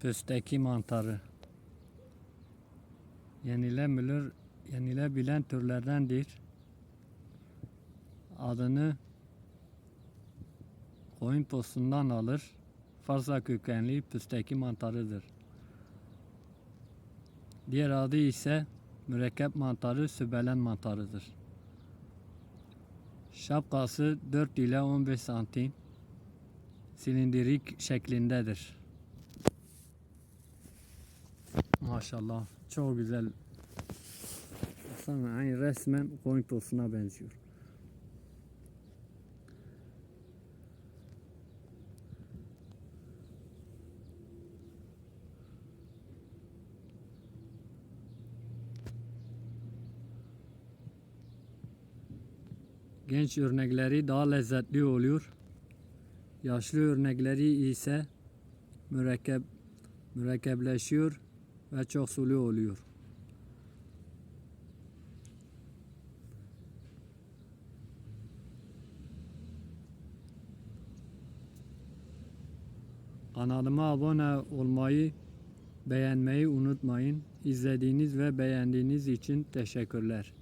Pösteki mantarı. Yenilebilir, yenilebilen türlerdendir. Adını koyun postundan alır. Fazla kökenli püsteki mantarıdır. Diğer adı ise mürekkep mantarı, sübelen mantarıdır. Şapkası 4 ile 15 santim silindirik şeklindedir. Maşallah çok güzel. Baksana aynı resmen koyun postuna benziyor. Genç örnekleri daha lezzetli oluyor. Yaşlı örnekleri ise mürekkep mürekkepleşiyor ve çok sulu oluyor. Kanalıma abone olmayı, beğenmeyi unutmayın. İzlediğiniz ve beğendiğiniz için teşekkürler.